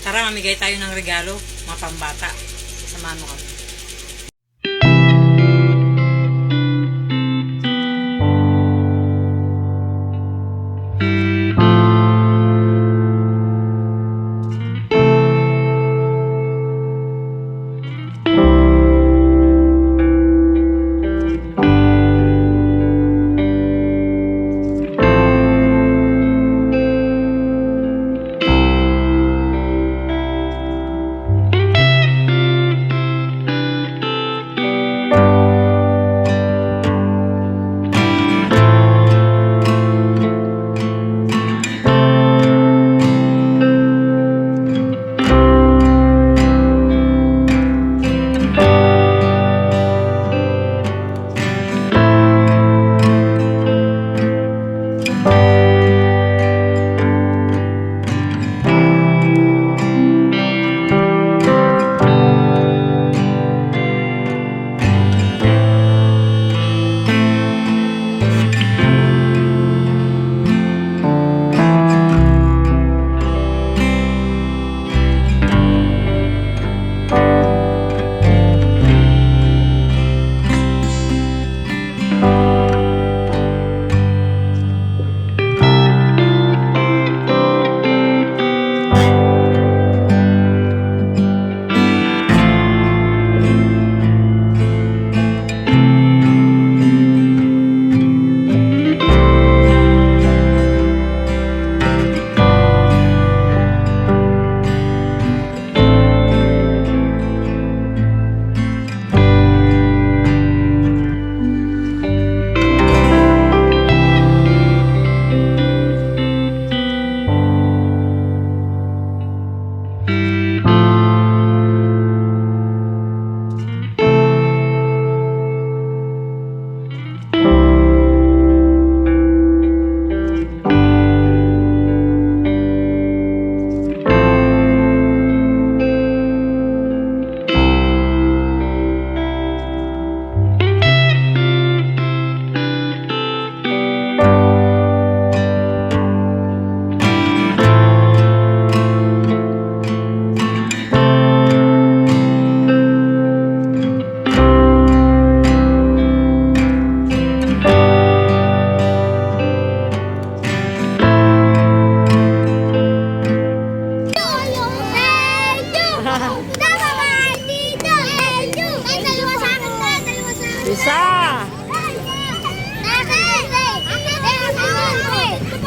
Tara, mamigay tayo ng regalo, mga pambata. Samahan mo kami.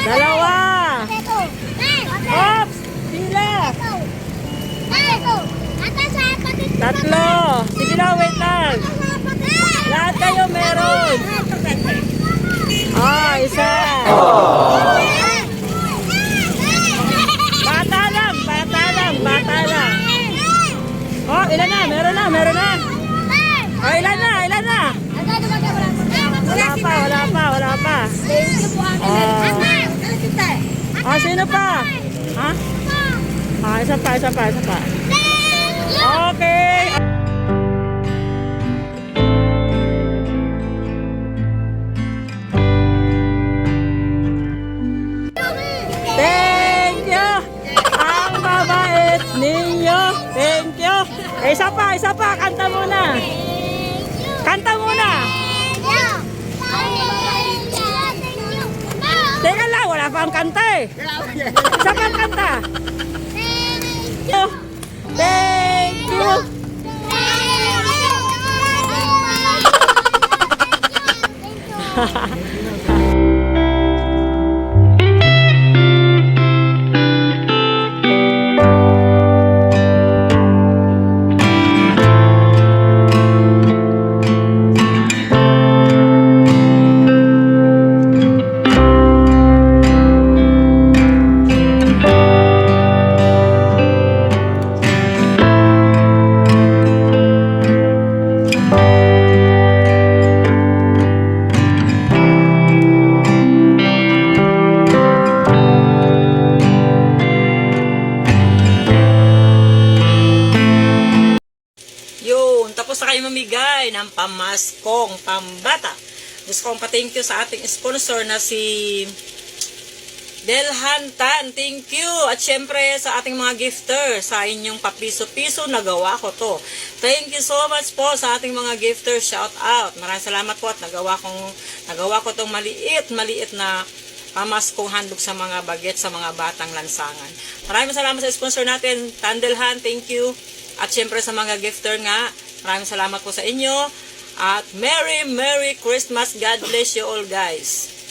Dalawa. Ops! Pila. Tatlo. Sige na, wait lang. Lahat kayo meron. Ah, isa. Oh. Kanino pa? Ha? Ah, isa pa, isa pa, isa pa. Okay. Thank you. Ang babait ninyo. Thank you. Isa pa, isa pa. Kanta muna. Kanta muna. ang kanta eh. Isa ang kanta. Thank you. Thank you. pamimigay ng pamaskong pambata. Gusto kong pa-thank you sa ating sponsor na si Delhan Tan. Thank you. At syempre sa ating mga gifter, sa inyong papiso-piso, nagawa ko to. Thank you so much po sa ating mga gifter. Shout out. Maraming salamat po at nagawa, kong, nagawa ko tong maliit, maliit na pamaskong handog sa mga baget sa mga batang lansangan. Maraming salamat sa sponsor natin, Tandelhan, thank you. At syempre sa mga gifter nga, maraming salamat po sa inyo. At Merry, Merry Christmas. God bless you all guys.